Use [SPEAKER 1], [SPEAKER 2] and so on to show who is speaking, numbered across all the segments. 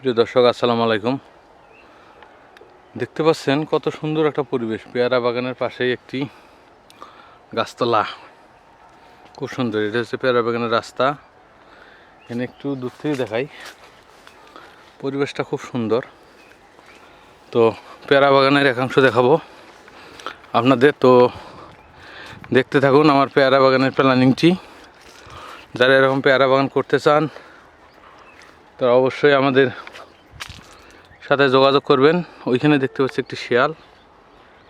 [SPEAKER 1] প্রিয় দর্শক, আসসালামু আলাইকুম। দেখতে পাচ্ছেন কত সুন্দর একটা পরিবেশ। পেয়ারা বাগানের পাশেই একটি গাছতলা। খুব সুন্দর। এটা হচ্ছে পেয়ারা বাগানের রাস্তা। এখানে একটু দূর থেকে দেখাই। পরিবেশটা খুব সুন্দর। তো পেয়ারা বাগানের একাংশ দেখাবো। আপনাদের তো দেখতে থাকুন আমার পেয়ারা বাগানের প্ল্যানিংটি। যারা এরকম পেয়ারা বাগান করতে চান, তারা অবশ্যই আমাদের সাথে যোগাযোগ করবেন। ওইখানে দেখতে পাচ্ছি একটি শিয়াল।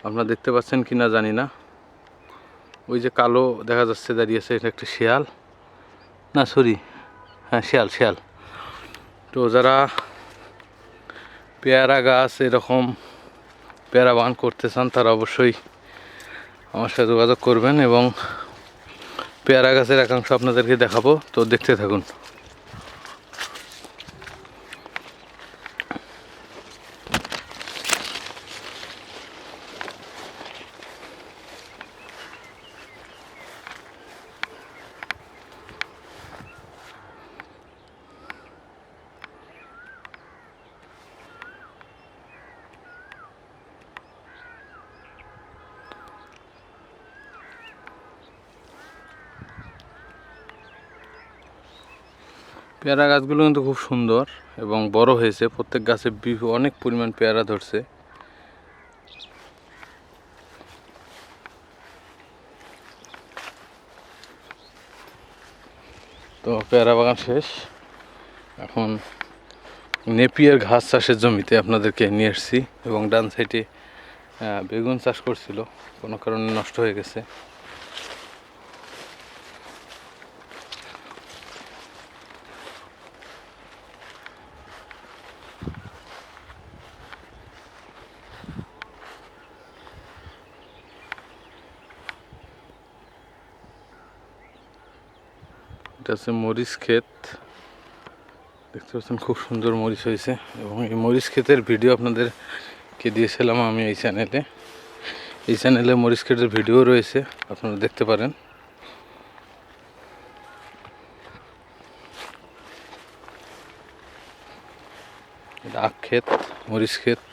[SPEAKER 1] আপনারা দেখতে পাচ্ছেন কি না জানি না। ওই যে কালো দেখা যাচ্ছে দাঁড়িয়েছে এটা একটি শিয়াল। না সরি হ্যাঁ শিয়াল শিয়াল। তো যারা পেয়ারা গাছ এরকম পেয়ারা বাগান করতে চান, তারা অবশ্যই আমার সাথে যোগাযোগ করবেন এবং পেয়ারা গাছের একাংশ আপনাদেরকে দেখাবো। তো দেখতে থাকুন। পেয়ারা গাছগুলো কিন্তু খুব সুন্দর এবং বড় হয়েছে। প্রত্যেক গাছে অনেক পরিমাণ পেয়ারা ধরছে। তো পেয়ারা বাগান শেষ। এখন নেপিয়ার ঘাস চাষের জমিতে আপনাদেরকে নিয়ে এসেছি এবং ডান সাইডে বেগুন চাষ করছিল। কোনো কারণে নষ্ট হয়ে গেছে। এটা হচ্ছে মরিচ ক্ষেত। দেখতে পাচ্ছেন খুব সুন্দর মরিচ হয়েছে এবং এই মরিচ ক্ষেতের ভিডিও আপনাদেরকে দিয়েছিলাম আমি এই চ্যানেলে। এই চ্যানেলে মরিচ ক্ষেতের ভিডিও রয়েছে, আপনারা দেখতে পারেন। আখ ক্ষেত, মরিচ ক্ষেত।